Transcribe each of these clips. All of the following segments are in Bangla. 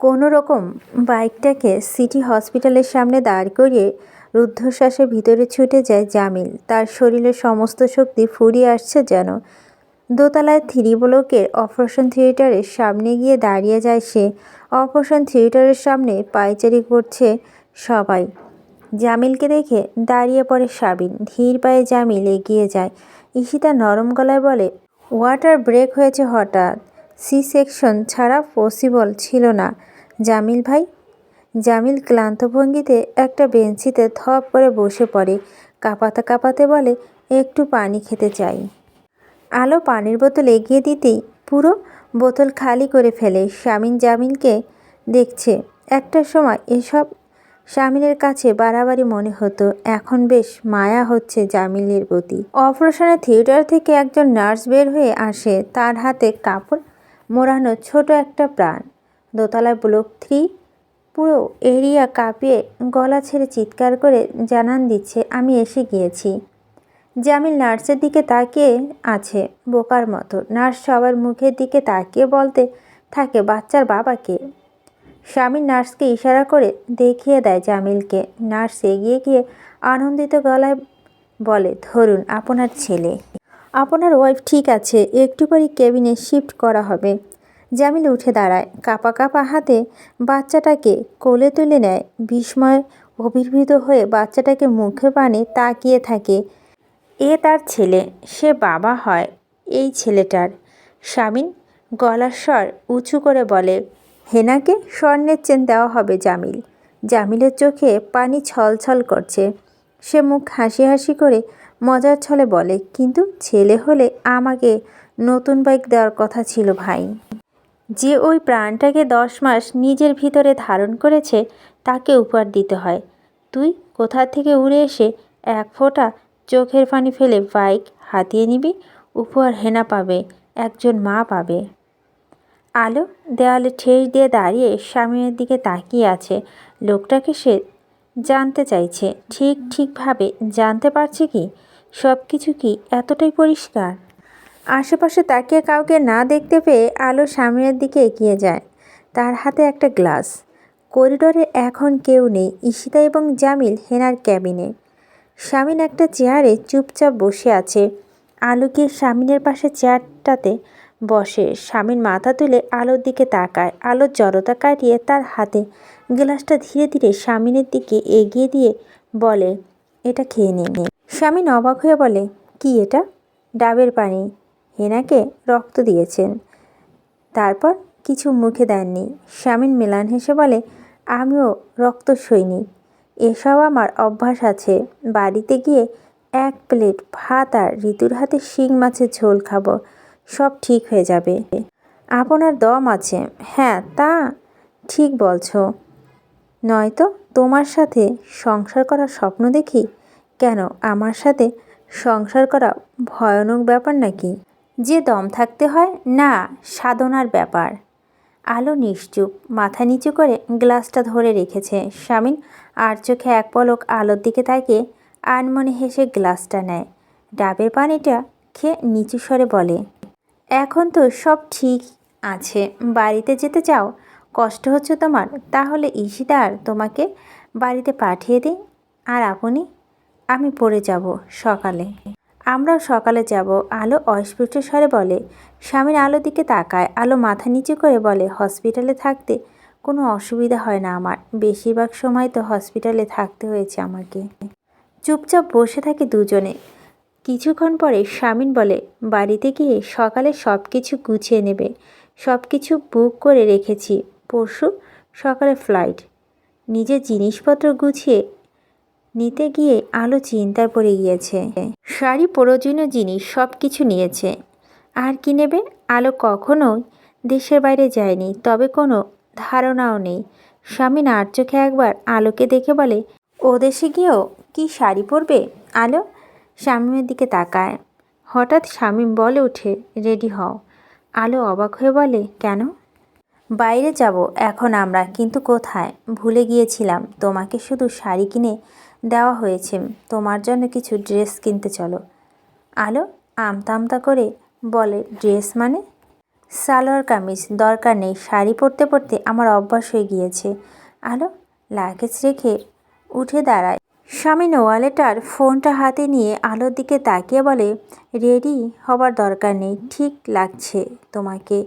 কোনো রকম বাইকটাকে সিটি হসপিটালের সামনে দাঁড় করিয়ে রুদ্ধশ্বাসে ভিতরে ছুটে যায় জামিল। তার শরীরের সমস্ত শক্তি ফুরিয়ে আসছে যেন। দোতলায় থ্রি ব্লকের অপারেশন থিয়েটারের সামনে গিয়ে দাঁড়িয়ে যায় সে। অপারেশন থিয়েটারের সামনে পায়চারি করছে সবাই। জামিলকে দেখে দাঁড়িয়ে পড়ে সাবিন। ধীর পায়ে জামিল এগিয়ে যায়। ঈশিতা নরম গলায় বলে ওয়াটার ব্রেক হয়েছে হঠাৎ। সি সেকশন ছাড়া পসিবল ছিল না। জামিল ভাই? জামিল ক্লান্ত ভঙ্গিতে একটা বেঞ্চিতে থপ করে বসে পড়ে। কাঁপাতে কাঁপাতে বলে, একটু পানি খেতে চাই। আলো পানির বোতল এগিয়ে দিতেই পুরো বোতল খালি করে ফেলে। স্বামীন জামিলকে দেখছে। একটা সময় এসব স্বামীনের কাছে বাড়াবাড়ি মনে হতো। এখন বেশ মায়া হচ্ছে জামিলের প্রতি। অপারেশনের থিয়েটার থেকে একজন নার্স বের হয়ে আসে। তার হাতে কাপড় মোড়ানো ছোট একটা প্রাণ। দোতলায় ব্লক থ্রি। পুরো এরিয়া কাঁপিয়ে গলা ছেড়ে চিৎকার করে জানান দিচ্ছে, আমি এসে গিয়েছি। জামিল নার্সের দিকে তাকিয়ে আছে, বোকার মতো। নার্স সবার মুখের দিকে তাকিয়ে বলতে থাকে, বাচ্চার বাবাকে স্বামী নার্সকে ইশারা করে দেখিয়ে দেয় জামিলকে। নার্স এগিয়ে গিয়ে আনন্দিত গলায় বলে, ধরুন, আপনার ছেলে। আপনার ওয়াইফ ঠিক আছে, একটু পরই কেবিনে শিফট করা হবে। জামিল উঠে দাঁড়ায়, কাপা কাপা হাতে বাচ্চাটাকে কোলে তুলে নেয়। বিস্ময় অভিভূত হয়ে বাচ্চাটাকে মুখে পানে তাকিয়ে থাকে। এ তার ছেলে, সে বাবা হয় এই ছেলেটার। স্বামীন গলার স্বর উঁচু করে বলে, হেনাকে স্বর্ণের চেন দেওয়া হবে জামিল। জামিলের চোখে পানি ছলছল করছে। সে মুখ হাসি হাসি করে মজার ছলে বলে, কিন্তু ছেলে হলে আমাকে নতুন বাইক দেওয়ার কথা ছিল ভাই। যে ওই প্রাণটাকে দশ মাস নিজের ভিতরে ধারণ করেছে, তাকে উপহার দিতে হয়। তুই কোথা থেকে উড়ে এসে এক ফোঁটা চোখের পানি ফেলে বাইক হাতিয়ে নিবি, উপহার হেনা পাবে, একজন মা পাবে। আলো দেওয়ালে ঠেস দিয়ে দাঁড়িয়ে স্বামীর দিকে তাকিয়ে আছে। লোকটাকে সে জানতে চাইছে। ঠিক ঠিকভাবে জানতে পারছে কি? সব কিছু কি এতটাই পরিষ্কার? আশেপাশে তাকিয়ে কাউকে না দেখতে পেয়ে আলো সামনের দিকে এগিয়ে যায়। তার হাতে একটা গ্লাস। করিডোরে এখন কেউ নেই, ঈশিতা এবং জামিল হেনার ক্যাবিনে। স্বামীন একটা চেয়ারে চুপচাপ বসে আছে। আলো গিয়ে স্বামীনের পাশে চেয়ারটাতে বসে। স্বামীর মাথা তুলে আলোর দিকে তাকায়। আলোর জড়তা কাটিয়ে তার হাতে গ্লাসটা ধীরে ধীরে স্বামীনের দিকে এগিয়ে দিয়ে বলে, এটা খেয়ে নিন স্বামীন অবাক হয়ে বলে, কি এটা? ডাবের পানি। হেনাকে রক্ত দিয়েছেন। তারপর কিছু মুখে দেননি। স্বামীন মেলান হেসে বলে, আমিও রক্ত সৈনিক এসব আমার অভ্যাস আছে। বাড়িতে গিয়ে এক প্লেট ভাত আর ঋতুর হাতে শিং মাছের ঝোল খাব। সব ঠিক হয়ে যাবে। আপনার দম আছে। হ্যাঁ তা ঠিক বলছো। নয়তো তোমার সাথে সংসার করার স্বপ্ন দেখি? কেন? আমার সাথে সংসার করা ভয়ানক ব্যাপার নাকি? যে দম থাকতে হয়, না, সাধনার ব্যাপার। আলো নিশ্চুপ, মাথা নিচু করে গ্লাসটা ধরে রেখেছে। স্বামীন আর চোখে এক পলক আলোর দিকে তাকিয়ে আনমনে হেসে গ্লাসটা নেয়। ডাবের পানিটা খেয়ে নিচু স্বরে বলে, এখন তো সব ঠিক আছে। বাড়িতে যেতে চাও? কষ্ট হচ্ছে তোমার। তাহলে ঈশিতার তোমাকে বাড়িতে পাঠিয়ে দিই আর আপনি? আমি পড়ে যাব সকালে। আমরাও সকালে যাব, আলো অস্ফুট স্বরে বলে। স্বামীর আলো দিকে তাকায়, আলো মাথা নিচু করে বলে, হসপিটালে থাকতে কোনো অসুবিধা হয় না আমার। বেশিরভাগ সময় তো হসপিটালে থাকতে হয়েছে আমাকে। চুপচাপ বসে থাকে দুজনে। কিছুক্ষণ পরে স্বামীন বলে, বাড়িতে গিয়ে সকালে সব কিছু গুছিয়ে নেবে। সব কিছু বুক করে রেখেছি। পরশু সকালে ফ্লাইট। নিজের জিনিসপত্র গুছিয়ে নিতে গিয়ে আলো চিন্তায় পড়ে গিয়েছে। শাড়ি, প্রয়োজনীয় জিনিস সব কিছু নিয়েছে। আর কি নেবে? আলো কখনোই দেশের বাইরে যায়নি, তবে কোনো ধারণাও নেই। স্বামী নার চোখে একবার আলোকে দেখে বলে, ও দেশে গিয়েও কি শাড়ি পরবে? আলো স্বামীমের দিকে তাকায়। হঠাৎ শামীম বলে উঠে রেডি হও। আলো অবাক হয়ে বলে, কেন? বাইরে যাব এখন আমরা, কিন্তু কোথায়? ভুলে গিয়েছিলাম। তোমাকে শুধু শাড়ি কিনে দেওয়া হয়েছে। তোমার জন্য কিছু ড্রেস কিনতে চলো। আলো আমতা আমতা করে বলে, ড্রেস মানে? সালোয়ার কামিজ, দরকার নেই, শাড়ি পরতে পরতে আমার অভ্যাস হয়ে গিয়েছে। আলো লাগেজ রেখে উঠে দাঁড়ায়। স্বামী ওয়ালেটার ফোনটা হাতে নিয়ে আলোর দিকে তাকিয়ে বলে, রেডি হবার দরকার নেই, ঠিক লাগছে তোমাকে।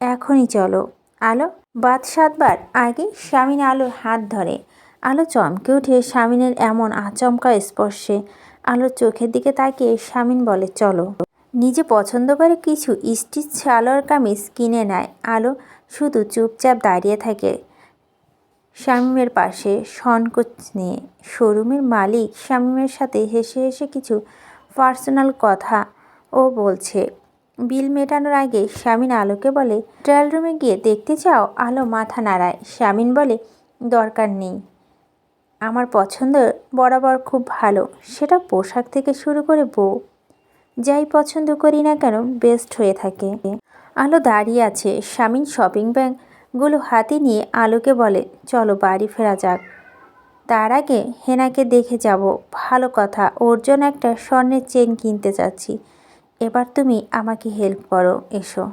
এখনই চলো। আলো বাদ সাতবার আগে স্বামীন আলোর হাত ধরে। আলো চমকে উঠে স্বামীনের এমন আচমকা স্পর্শে। আলোর চোখের দিকে তাকিয়ে স্বামীন বলে, চলো। নিজে পছন্দ করে কিছু স্টিচ সালোয়ার কামিজ কিনে নেয়। আলো শুধু চুপচাপ দাঁড়িয়ে থাকে শামীমের পাশে। সংকোচ নিয়ে শোরুমের মালিক শামীমের সাথে হেসে হেসে কিছু পার্সোনাল কথা ও বলছে। বিল মেটানোর আগে শামিন আলোকে বলে, ট্রায়াল রুমে গিয়ে দেখতে চাও? আলো মাথা নাড়ায়। শামিন বলে, দরকার নেই। আমার পছন্দ বরাবর খুব ভালো। সেটা পোশাক থেকে শুরু করে বউ। যাই পছন্দ করি না কেন বেস্ট হয়ে থাকে। আলো দাঁড়িয়ে আছে। স্বামীন শপিং ব্যাগগুলো হাতে নিয়ে আলোকে বলে, চলো বাড়ি ফেরা যাক। তার আগে হেনাকে দেখে যাব। ভালো কথা, ওর জন্য একটা স্বর্ণের চেন কিনতে চাচ্ছি এবার তুমি আমাকে হেল্প করো, এসো।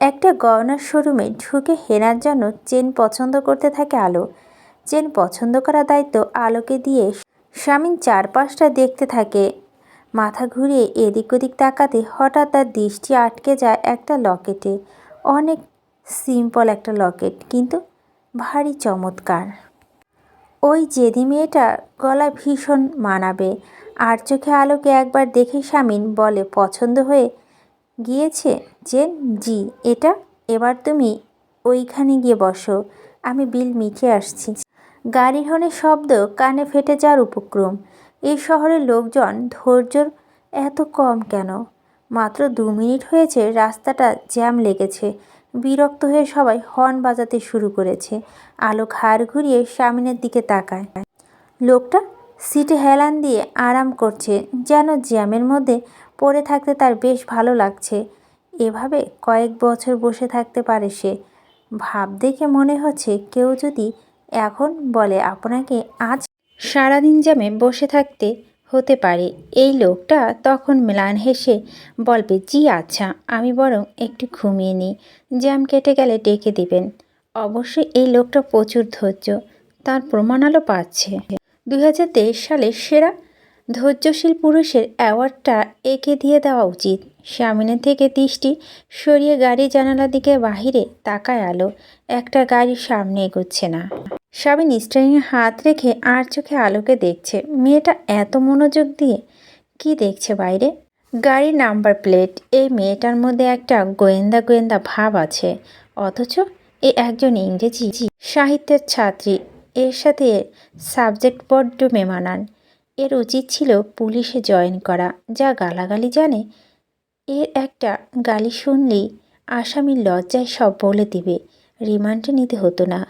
একটা গয়নার শোরুমে ঢুকে হেনার জন্য চেন পছন্দ করতে থাকে আলো। চেন পছন্দ করা দায়িত্ব আলোকে দিয়ে স্বামীন চারপাশটা দেখতে থাকে। মাথা ঘুরিয়ে এদিক ওদিক তাকাতে হঠাৎ তার দৃষ্টি আটকে যায় একটা লকেটে। অনেক সিম্পল একটা লকেট, কিন্তু ভারী চমৎকার। ওই জেদি মেয়েটা গলা ভীষণ মানাবে। আর চোখে আলোকে একবার দেখে স্বামীন বলে, পছন্দ হয়ে গিয়েছে যে জি, এটা? এবার তুমি ওইখানে গিয়ে বসো। আমি বিল মিটিয়ে আসছি। গাড়ির হর্নের শব্দ কানে ফেটে যাওয়ার উপক্রম। এই শহরের লোকজন ধৈর্যর এত কম কেন? মাত্র দু মিনিট হয়েছে, রাস্তাটা জ্যাম লেগেছে। বিরক্ত হয়ে সবাই হর্ন বাজাতে শুরু করেছে। আলো ঘাড় ঘুরিয়ে সামনের দিকে তাকায়। লোকটা সিটে হেলান দিয়ে আরাম করছে, যেন জ্যামের মধ্যে পড়ে থাকতে তার বেশ ভালো লাগছে। এভাবে কয়েক বছর বসে থাকতে পারে সে। ভাব দেখে মনে হচ্ছে কেউ যদি এখন বলে আপনাকে, আজ সারাদিন জ্যামে বসে থাকতে হতে পারে। এই লোকটা তখন ম্লান হেসে বলবে, জি আচ্ছা আমি বরং একটু ঘুমিয়ে নিই। জ্যাম কেটে গেলে ডেকে দিবেন। অবশ্যই এই লোকটা প্রচুর ধৈর্য, তার প্রমাণ আলো পাচ্ছে। দু হাজার তেইশ সালে সেরা ধৈর্যশীল পুরুষের অ্যাওয়ার্ডটা একে দিয়ে দেওয়া উচিত। সামনের থেকে দৃষ্টি সরিয়ে গাড়ি জানালার দিকে বাহিরে তাকায় আলো। একটা গাড়ির সামনে এগোচ্ছে না। স্বামী স্টারিংয়ে হাত রেখে আর চোখে আলোকে দেখছে। মেয়েটা এত মনোযোগ দিয়ে কি দেখছে বাইরে? গাড়ির নাম্বার প্লেট। এই মেয়েটার মধ্যে একটা গোয়েন্দা গোয়েন্দা ভাব আছে। অথচ এ একজন ইংরেজি সাহিত্যের ছাত্রী। এর সাথে সাবজেক্ট বড্ড মেমানান। এর উচিত ছিল পুলিশে জয়েন করা। যা গালাগালি জানে, এর একটা গালি শুনলেই আসামির লজ্জায় সব বলে দিবে। রিমান্ডে নিতে হতো না।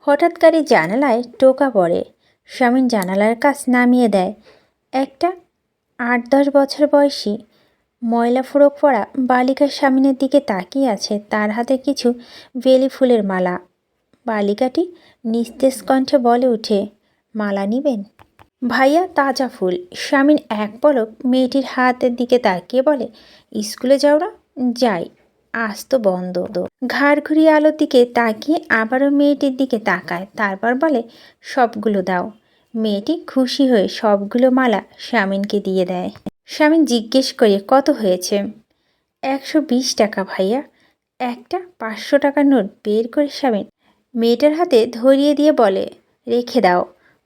হঠাৎ গাড়ি জানালায় টোকা পড়ে। স্বামীন জানালার কাজ নামিয়ে দেয়। একটা আট দশ বছর বয়সী ময়লা ফুরক পরা বালিকার স্বামীনের দিকে তাকিয়ে আছে। তার হাতে কিছু বেলি ফুলের মালা। বালিকাটি নিস্তেজ কণ্ঠে বলে উঠে মালা নিবেন? ভাইয়া, তাজা ফুল। স্বামীন এক পলক মেয়েটির হাতের দিকে তাকিয়ে বলে, স্কুলে যাও না? যাই। আজ তো বন্ধ। ঘাড় ঘুরিয়ে আলোর দিকে তাকিয়ে আবারও মেয়েটির দিকে তাকায়। তারপর বলে, সবগুলো দাও। মেয়েটি খুশি হয়ে সবগুলো মালা স্বামীনকে দিয়ে দেয়। স্বামীন জিজ্ঞেস করে, কত হয়েছে? একশো বিশ টাকা ভাইয়া। একটা পাঁচশো টাকার নোট বের করে স্বামীন মেয়েটার হাতে ধরিয়ে দিয়ে বলে, রেখে দাও।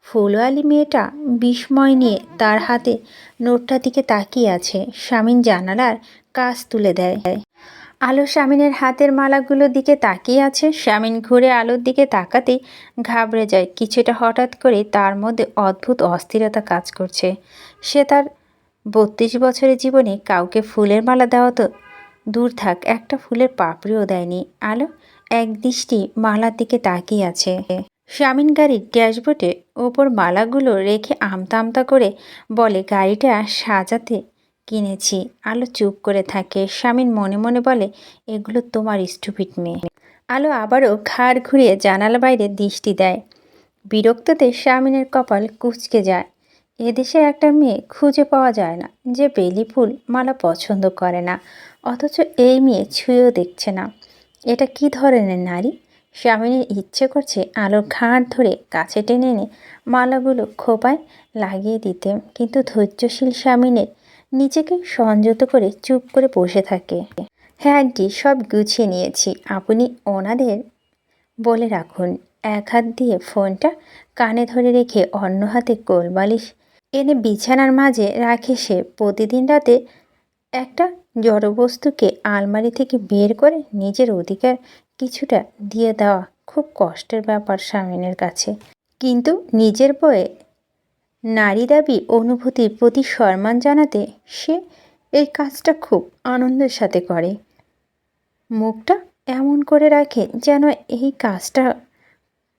ফুলওয়ালি মেয়েটা বিস্ময় নিয়ে তার হাতে নোটটা দিকে তাকিয়ে আছে। স্বামীন জানালার কাজ তুলে দেয়। আলো স্বামীনের হাতের মালাগুলোর দিকে তাকিয়ে আছে। স্বামীন ঘুরে আলোর দিকে তাকাতেই ঘাবড়ে যায়। কিছুটা হঠাৎ করে তার মধ্যে অদ্ভুত অস্থিরতা কাজ করছে। সে তার বত্রিশ বছরের জীবনে কাউকে ফুলের মালা দেওয়া তো দূর থাক, একটা ফুলের পাপড়িও দেয়নি। আলো এক দৃষ্টি মালার দিকে তাকিয়ে আছে। স্বামীন গাড়ির ড্যাশবোর্ডে ওপর মালাগুলো রেখে আমতা আমতা করে বলে, গাড়িটা সাজাতে কিনেছি। আলো চুপ করে থাকে। স্বামীন মনে মনে বলে, এগুলো তোমার স্টুপিট মেয়ে। আলো আবারও ঘাড় ঘুরিয়ে জানালা বাইরে দৃষ্টি দেয়। বিরক্ততে স্বামীনের কপাল কুচকে যায়। এদেশের একটা মেয়ে খুঁজে পাওয়া যায় না। যে বেলি ফুল মালা পছন্দ করে না। অথচ এই মেয়ে ছুঁয়েও দেখছে না। এটা কি ধরনের নারী? স্বামীনের ইচ্ছে করছে আলোর ঘাড় ধরে কাছে টেনে এনে মালাগুলো খোপায় লাগিয়ে দিতে। কিন্তু ধৈর্যশীল স্বামীনের নিজেকে সংযত করে চুপ করে বসে থাকে। হ্যাঁ আন্টি, সব গুছিয়ে নিয়েছি। আপনি ওনাদের বলে রাখুন। এক হাত দিয়ে ফোনটা কানে ধরে রেখে অন্য হাতে কোলবালিশ এনে বিছানার মাঝে রাখে সে। প্রতিদিন রাতে একটা জড়বস্তুকে আলমারি থেকে বের করে নিজের অধিকার কিছুটা দিয়ে দেওয়া খুব কষ্টের ব্যাপার স্বামীনের কাছে। কিন্তু নিজের বয়ে নারী দাবি, অনুভূতির প্রতি সম্মান জানাতে সে এই কাজটা খুব আনন্দের সাথে করে। মুখটা এমন করে রাখে যেন এই কাজটা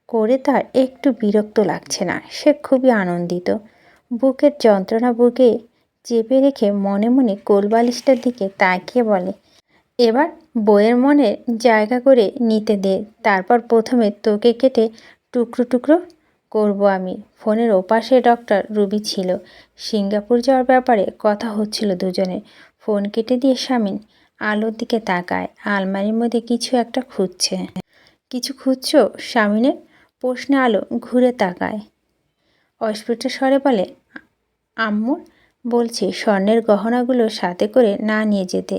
করে তার একটু বিরক্ত লাগছে না। সে খুবই আনন্দিত। বুকের যন্ত্রণা বুকে চেপে রেখে মনে মনে কোলবালিশটার দিকে তাকিয়ে বলে, এবার বইয়ের মনে জায়গা করে নিতে দে। তারপর প্রথমে তোকে কেটে টুকরো টুকরো করব আমি। ফোনের ওপাশে ডক্টর রুবি ছিল। সিঙ্গাপুর যাওয়ার ব্যাপারে কথা হচ্ছিল দুজনে ফোন কেটে দিয়ে স্বামীন আলোর দিকে তাকায়। আলমারির মধ্যে কিছু একটা খুঁজছে। কিছু খুঁজছো স্বামীনের প্রশ্নে আলো ঘুরে তাকায়। অস্ফুট স্বরে বলে আম্মুর বলছে স্বর্ণের গহনাগুলো সাথে করে না নিয়ে যেতে,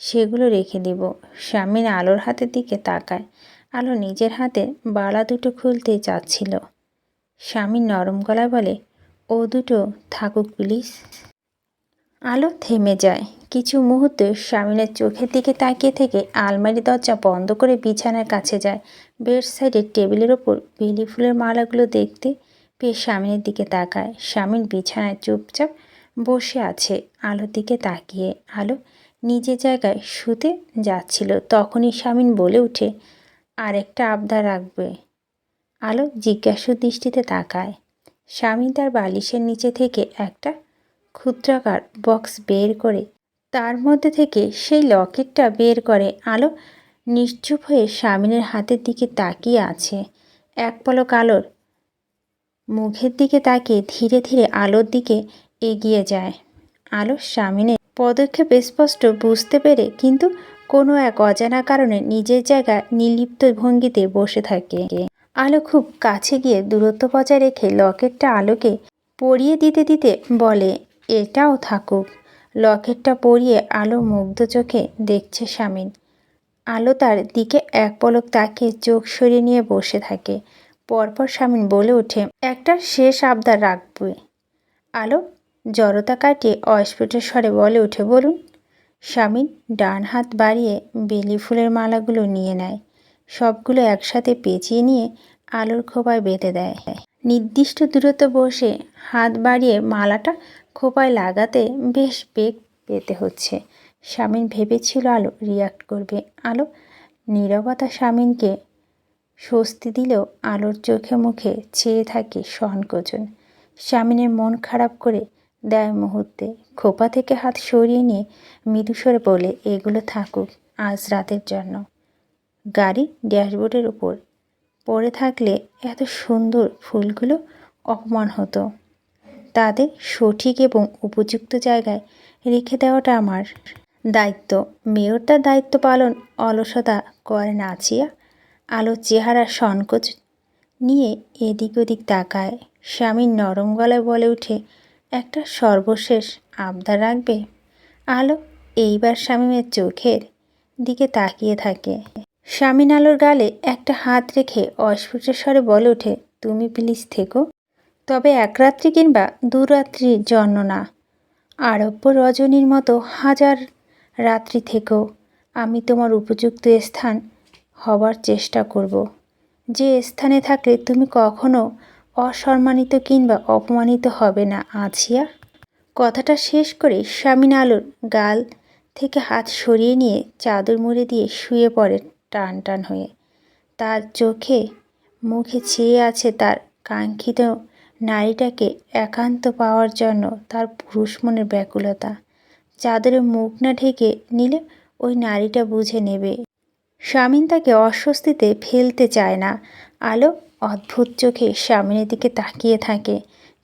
সেগুলো রেখে দিব। স্বামীন আলোর হাতের দিকে তাকায়। আলো নিজের হাতে বালা দুটো খুলতে চাচ্ছিল। স্বামী নরম গলায় বলে, ও দুটো, থাকুক প্লিজ। আলো থেমে যায়। কিছু মুহূর্তে স্বামীনের চোখের দিকে তাকিয়ে থেকে আলমারি দরজা বন্ধ করে বিছানার কাছে যায়। বেড সাইডে টেবিলের ওপর বেলি ফুলের মালাগুলো দেখতে পেয়ে স্বামীনের দিকে তাকায়। স্বামীর বিছানায় চুপচাপ বসে আছে আলোর দিকে তাকিয়ে। আলো নিজের জায়গায় শুতে যাচ্ছিল, তখনই স্বামীন বলে উঠে আরেকটা আবদার রাখবে। আলো জিজ্ঞাসু দৃষ্টিতে তাকায়। স্বামী তার বালিশের নিচে থেকে একটা ক্ষুদ্রাকার বক্স বের করে তার মধ্যে থেকে সেই লকেটটা বের করে। আলো নিশ্চুপ হয়ে স্বামীনের হাতের দিকে তাকিয়ে আছে। এক পলক আলোর মুখের দিকে তাকিয়ে ধীরে ধীরে আলোর দিকে এগিয়ে যায়। আলো স্বামীনের পদক্ষেপ স্পষ্ট বুঝতে পেরে কিন্তু কোনো এক অজানা কারণে নিজের জায়গায় নির্লিপ্ত ভঙ্গিতে বসে থাকে। আলো খুব কাছে গিয়ে দূরত্ব বজায় রেখে লকেটটা আলোকে পরিয়ে দিতে দিতে বলে, এটাও থাকুক। লকেটটা পরিয়ে আলো মুগ্ধ চোখে দেখছে স্বামীন আলো তার দিকে এক পলক তাকিয়ে চোখ সরিয়ে নিয়ে বসে থাকে। পরপর স্বামীন বলে ওঠে, একটা শেষ আবদার রাখবে আলো জড়তা কাটিয়ে অস্ফুটের স্বরে বলে উঠে বলুন। স্বামীন ডান হাত বাড়িয়ে বেলি ফুলের মালাগুলো নিয়ে নেয়। সবগুলো একসাথে পেঁচিয়ে নিয়ে আলোর খোপায় বেঁধে দেয়। নির্দিষ্ট দূরত্ব বসে হাত বাড়িয়ে মালাটা খোপায় লাগাতে বেশ বেগ পেতে হচ্ছে। স্বামীন ভেবেছিল আলো রিয়াক্ট করবে। আলো নীরবতা স্বামীনকে স্বস্তি দিলেও আলোর চোখে মুখে চেয়ে থাকে সংকোচন। স্বামীনের মন খারাপ করে দেয় মুহূর্তে। খোপা থেকে হাত সরিয়ে নিয়ে মৃদুস্বরে বলে, এগুলো থাকুক আজ রাতের জন্য। গাড়ি ড্যাশবোর্ডের উপর। পড়ে থাকলে এত সুন্দর ফুলগুলো অপমান হতো। তাদের সঠিক এবং উপযুক্ত জায়গায় রেখে দেওয়াটা আমার দায়িত্ব। মেয়র তার দায়িত্ব পালন অলসতা করে নাচিয়া আলোর চেহারা সংকোচ নিয়ে এদিক ওদিক তাকায়। স্বামীর নরম গলায় বলে উঠে একটা সর্বশেষ আবদার রাখবে? আলো এইবার স্বামীমের চোখের দিকে তাকিয়ে থাকে। স্বামীন আলোর গালে একটা হাত রেখে অস্ফুটের স্বরে বলে ওঠে, তুমি প্লিজ থেকো। তবে এক রাত্রি কিংবা দু রাত্রির জন্য না। আরব্য রজনীর মতো হাজার রাত্রি থেকেও আমি তোমার উপযুক্ত স্থান হবার চেষ্টা করব। যে স্থানে থাকলে তুমি কখনো অসম্মানিত কিংবা অপমানিত হবে না, আছিয়া। কথাটা শেষ করে স্বামীন আলোর গাল থেকে হাত সরিয়ে নিয়ে চাদর মুড়ে দিয়ে শুয়ে পড়ে টান টান হয়ে। তার চোখে মুখে চেয়ে আছে তার কাঙ্ক্ষিত নারীটাকে একান্ত পাওয়ার জন্য তার পুরুষ মনের ব্যাকুলতা। চাদরে মুখ না ঢেকে নিলে ওই নারীটা বুঝে নেবে। স্বামীন তাকে অস্বস্তিতে ফেলতে চায় না। আলো অদ্ভুত চোখে স্বামীনের দিকে তাকিয়ে থাকে।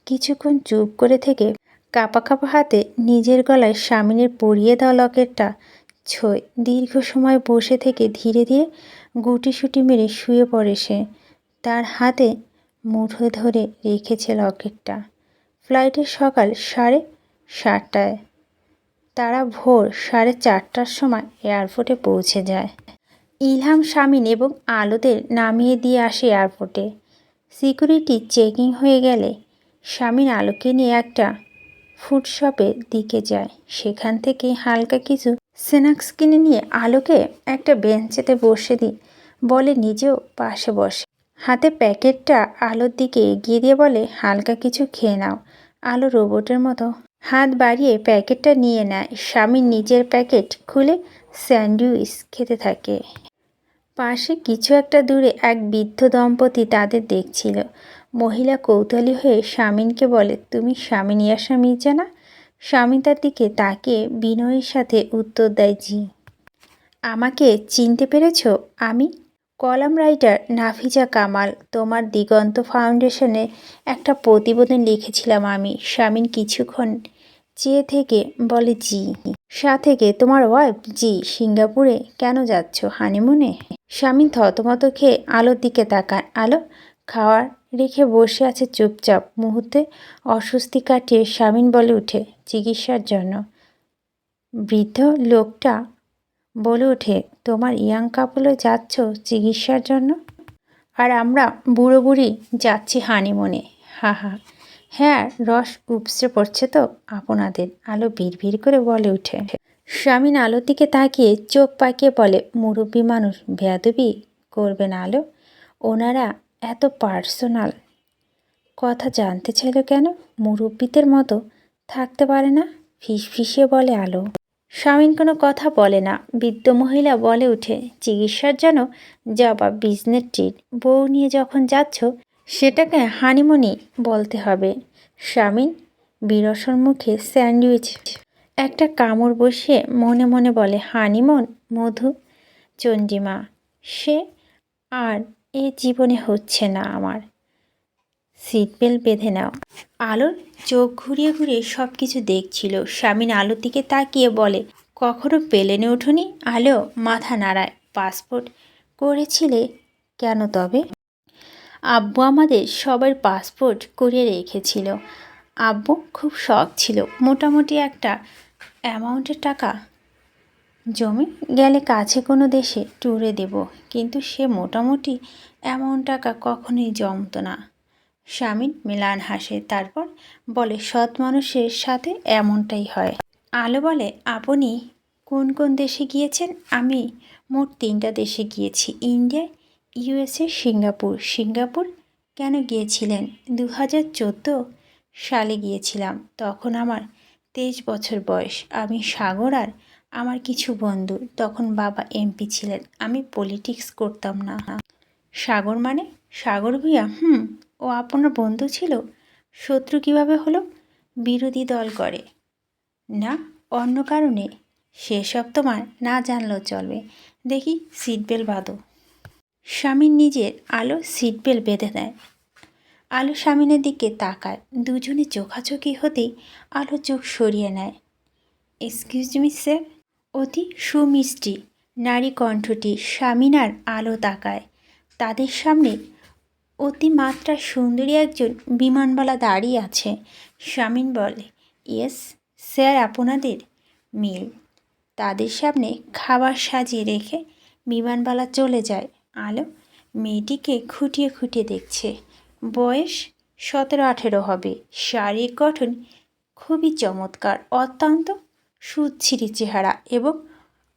কিছুক্ষণ চুপ করে থেকে কাপা কাপা হাতে নিজের গলায় স্বামীনের পরিয়ে দেওয়া লকেটটা ছয়। দীর্ঘ সময় বসে থেকে ধীরে ধীরে গুটিসুটি মেরে শুয়ে পড়ে সে। তার হাতে মুঠো ধরে রেখেছে লকেটটা। ফ্লাইটের সকাল সাড়ে সাতটায়। তারা ভোর সাড়ে চারটার সময় এয়ারপোর্টে পৌঁছে যায়। ইলহাম শামিন এবং আলোদের নামিয়ে দিয়ে আসে এয়ারপোর্টে। সিকিউরিটি চেকিং হয়ে গেলে শামিন আলোকে নিয়ে একটা ফুড শপের দিকে যায়। সেখান থেকে হালকা কিছু স্ন্যাক্স কিনে নিয়ে আলোকে একটা বেঞ্চেতে বসে দিই। বলে নিজেও পাশে বসে। হাতে প্যাকেটটা আলোর দিকে এগিয়ে দিয়ে বলে, হালকা কিছু খেয়ে নাও। আলো রোবটের মতো। হাত বাড়িয়ে প্যাকেটটা নিয়ে নেয়। স্বামী নিজের প্যাকেট খুলে স্যান্ডউইচ খেতে থাকে। পাশে কিছু একটা দূরে এক বৃদ্ধ দম্পতি তাদের দেখছিল। মহিলা কৌতূহলী হয়ে স্বামীনকে বলে, তুমি স্বামী ইয়াসা মির্জা না? স্বামী তার দিকে তাকে বিনয়ের সাথে উত্তর দেয়, জি। আমাকে চিনতে পেরেছ? আমি? কলাম রাইটার নাফিজা কামাল, তোমার দিগন্ত ফাউন্ডেশনে একটা প্রতিবেদন লিখেছিলাম আমি। স্বামীন কিছুক্ষণ চেয়ে থেকে বলে, জি। সা থেকে তোমার ওয়াইফ জি। সিঙ্গাপুরে কেন যাচ্ছ? হানিমুনে স্বামী থতমত খেয়ে আলোর দিকে তাকায় আলো? খাওয়ার রেখে বসে আছে চুপচাপ। মুহূর্তে অস্বস্তি কাটিয়ে স্বামীন বলে উঠে চিকিৎসার জন্য। বৃদ্ধ লোকটা বলে ওঠে, তোমার ইয়াং কাপলে যাচ্ছ চিকিৎসার জন্য? আর আমরা বুড়ো বুড়ি যাচ্ছি হানিমুনে। হা হা। হ্যাঁ রস উপসে পড়ছে তো আপনাদের। আলো ভিড় করে বলে উঠে স্বামীন আলোর দিকে তাকিয়ে চোখ পাকিয়ে বলে, মুরব্বী মানুষ, বেয়াদবি করবেন আলো? ওনারা এত পার্সোনাল। কথা জানতে চাইল কেন? মুরব্বীদের মতো থাকতে পারে না? ফিস ফিসিয়ে বলে আলো। স্বামীন কোনো কথা বলে না। বৃদ্ধ মহিলা বলে উঠে, চিকিৎসার জন্য যাবা বিজনেস ট্রিট বউ নিয়ে যখন যাচ্ছ, সেটাকে হানিমুনি বলতে হবে। স্বামীন বিরসর মুখে স্যান্ডউইচ। একটা কামড় বসিয়ে মনে মনে বলে হানিমন মধু, চন্ডিমা। সে আর এ জীবনে হচ্ছে না আমার। সিট বেল্ট বেঁধে নাও। আলোর চোখ ঘুরিয়ে ঘুরিয়ে সব কিছু দেখছিল। স্বামীন আলোর দিকে তাকিয়ে বলে, কখনো পেলেনে ওঠনি আলো মাথা নাড়ায়। পাসপোর্ট করেছিলে কেন তবে? আব্বু আমাদের সবার পাসপোর্ট করে রেখেছিল। আব্বু খুব শখ ছিল। মোটামুটি একটা অ্যামাউন্টের টাকা জমি গেলে কাছে কোনো দেশে ট্যুরে দেব, কিন্তু সে মোটামুটি এমন টাকা কখনোই জমতো না। স্বামীন মিলান হাসে, তারপর বলে, সৎ মানুষের সাথে এমনটাই হয়। আলো বলে, আপনি কোন কোন দেশে গিয়েছেন? আমি মোট তিনটা দেশে গিয়েছি, ইন্ডিয়া, ইউএসএ, সিঙ্গাপুর। সিঙ্গাপুর কেন গিয়েছিলেন? দু হাজার চোদ্দ সালে গিয়েছিলাম, তখন আমার তেইশ বছর বয়স। আমি সাগর আর আমার কিছু বন্ধু তখন বাবা এমপি ছিলেন। আমি পলিটিক্স করতাম না। সাগর মানে? সাগর ভুইয়া? হুম, ও আপনার বন্ধু ছিল? শত্রু কীভাবে হলো? বিরোধী দল করে। না, অন্য কারণে। সেসব তোমার না জানলেও চলবে। দেখি সিট বেল্ট বাঁধো। স্বামীর নিজের আলো সিট বেল্ট বেঁধে দেয় আলো স্বামীনের দিকে তাকায়। দুজনে চোখাচোখি হতেই আলো চোখ সরিয়ে নেয়। এক্সকিউজ মি স্যার অতি সুমিষ্টি। নারী কণ্ঠটি স্বামীনার আলো তাকায়। তাদের সামনে অতিমাত্রা সুন্দরী একজন বিমানবালা দাঁড়িয়ে আছে। স্বামীন বলে, ইয়েস, স্যার, আপনাদের মিল। তাদের সামনে খাবার সাজিয়ে রেখে বিমানবালা চলে যায়। আলো, মেয়েটিকে খুঁটিয়ে খুঁটিয়ে দেখছে। বয়স সতেরো আঠেরো হবে। শারীরিক গঠন খুবই চমৎকার, অত্যন্ত সুচ্ছিরি চেহারা এবং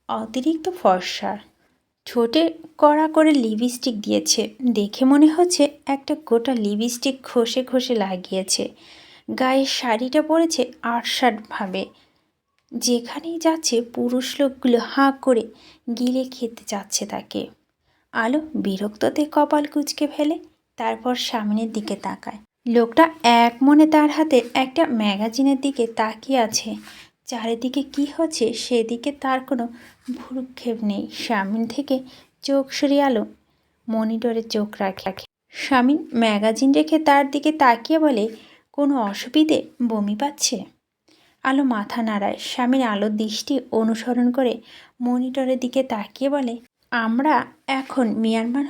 অতিরিক্ত ফর্সা। ঠোঁটে কড়া করে লিপস্টিক দিয়েছে। দেখে মনে হচ্ছে একটা গোটা লিপস্টিক ঘষে ঘষে লাগিয়েছে। গায়ে শাড়িটা পরেছে আটসাটভাবে যেখানেই যাচ্ছে, পুরুষ লোকগুলো হাঁ করে গিলে খেতে যাচ্ছে তাকে। আলো বিরক্ততে কপাল কুচকে ফেলে, তারপর সামনের দিকে তাকায়। লোকটা এক মনে তার হাতে একটা ম্যাগাজিনের দিকে তাকিয়ে আছে। চারিদিকে কি হচ্ছে সেদিকে তার কোনো ভুরুক্ষেপ নেই। স্বামীন থেকে চোখ সরিয়ে আলো, মনিটরে চোখ রাখে। স্বামীন ম্যাগাজিন রেখে তার দিকে তাকিয়ে বলে, কোনো অসুবিধে? বমি পাচ্ছে? আলো মাথা নাড়ায়। স্বামীর আলোর দৃষ্টি অনুসরণ করে মনিটরের দিকে তাকিয়ে বলে, আমরা এখন মিয়ানমার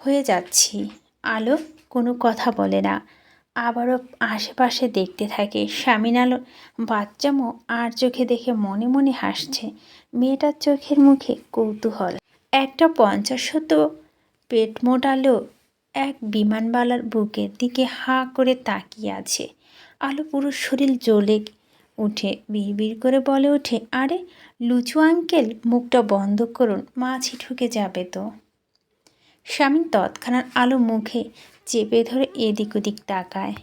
হয়ে যাচ্ছি। আলো কোনো কথা বলে না। আবারও আশেপাশে দেখতে থাকে। স্বামীন আলো বাচ্চামো আর চোখে দেখে মনে মনে হাসছে। মেয়েটার চোখের মুখে কৌতূহল। একটা পঞ্চাশ শত পেট মোটালো এক বিমানবালার বুকের দিকে হাঁ করে তাকিয়ে আছে। আলো পুরো শরীর জ্বলে উঠে, বিড়বিড় করে বলে ওঠে, আরে, লুচু আঙ্কেল, মুখটা বন্ধ করুন মাছি ঢুকে যাবে তো? স্বামী তৎক্ষণাৎ আলো মুখে চেপে ধরে এদিক ওদিক তাকায়।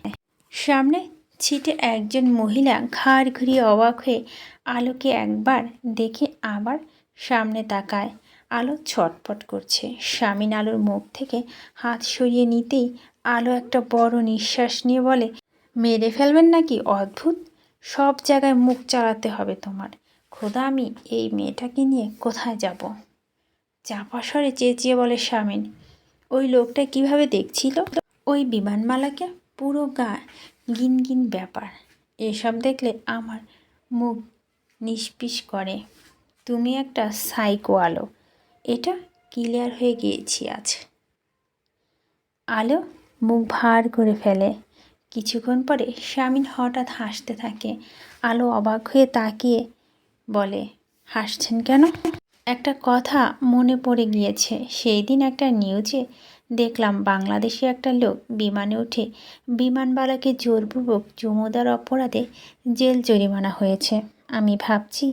সামনে ছিটে একজন মহিলা ঘাড় ঘুরিয়ে অবাক হয়ে আলোকে একবার দেখে আবার সামনে তাকায়। আলো ছটপট করছে। স্বামীন আলোর মুখ থেকে হাত সরিয়ে নিতেই আলো একটা বড় নিঃশ্বাস নিয়ে বলে, মেরে ফেলবেন নাকি? অদ্ভুত। সব জায়গায় মুখ চালাতে হবে তোমার। খোদা, আমি এই মেয়েটাকে নিয়ে কোথায় যাব? চাপা স্বরে চেঁচিয়ে বলে স্বামীন ওই লোকটা কীভাবে দেখছিল? ওই বিমানমালাকে পুরো গা গিনগিন ব্যাপার। এসব দেখলে আমার মুখ নিষ্পিস করে। তুমি একটা সাইকো আলো এটা ক্লিয়ার হয়ে গিয়েছি আজ। আলো মুখ ভার করে ফেলে। কিছুক্ষণ পরে স্বামীন হঠাৎ হাসতে থাকে। আলো অবাক হয়ে তাকিয়ে বলে, হাসছেন কেন? একটা কথা মনে পড়ে গিয়েছে। সেই দিন একটা নিউজে দেখলাম বাংলাদেশি একটা লোক বিমানে উঠে বিমানবালাকে জোরপূর্বক চুমোদার অপরাধে জেল জরিমানা হয়েছে। আমি ভাবছি,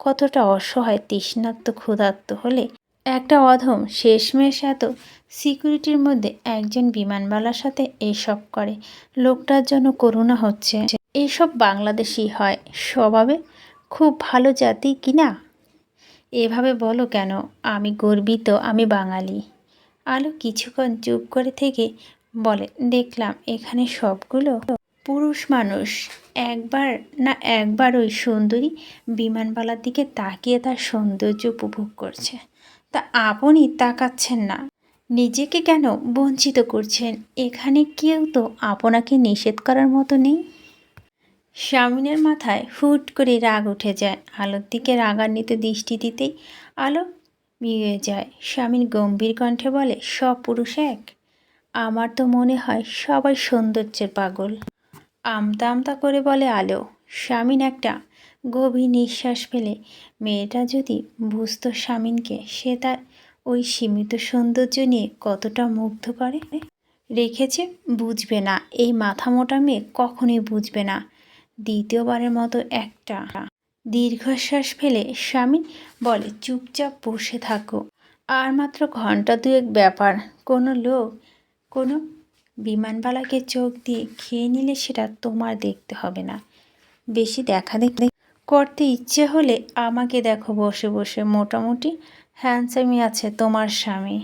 কতটা অসহায়, তৃষ্ণার্ত, ক্ষুধার্ত হলে একটা অধম শেষমেশ এত সিকিউরিটির মধ্যে একজন বিমানবালার সাথে এইসব করে। লোকটার জন্য করুণা হচ্ছে। এইসব বাংলাদেশি হয়। স্বভাবে খুব ভালো জাতি কি না? এভাবে বলো কেন? আমি গর্বিত, আমি বাঙালি। আলো কিছুক্ষণ চুপ করে থেকে বলে, দেখলাম এখানে সবগুলো পুরুষ মানুষ। একবার না একবার ওই সুন্দরী বিমানবালার দিকে তাকিয়ে তার সৌন্দর্য উপভোগ করছে। তা আপনি তাকাচ্ছেন না। নিজেকে কেন বঞ্চিত করছেন? এখানে কেউ তো আপনাকে নিষেধ করার মতো নেই? স্বামিনের মাথায় হুট করে রাগ উঠে যায়। আলোর দিকে রাগান্বিত দৃষ্টি দিতেই আলো বিয়ে যায়। স্বামীর গম্ভীর কণ্ঠে বলে, সব পুরুষ এক? আমার তো মনে হয় সবাই সৌন্দর্যের পাগল। আমতা আমতা করে বলে আলো স্বামীন একটা গভীর নিঃশ্বাস ফেলে, মেয়েটা যদি বুঝতো স্বামীনকে সে তার ওই সীমিত সৌন্দর্য নিয়ে কতটা মুগ্ধ করে? রেখেছে বুঝবে না, এই মাথা মোটা মেয়ে কখনোই বুঝবে না। দ্বিতীয়বারের মতো একটা। দীর্ঘশ্বাস ফেলে স্বামী বলে, চুপচাপ বসে থাকো। আর মাত্র ঘণ্টা দুয়েক ব্যাপার। কোনো লোক, কোনো বিমানবালাকে চোখ দিয়ে খেয়ে নিলে সেটা তোমার দেখতে হবে না। বেশি দেখা দেখতে করতে ইচ্ছে হলে আমাকে দেখো বসে বসে। মোটামুটি হ্যান্ডসামি আছে তোমার স্বামী।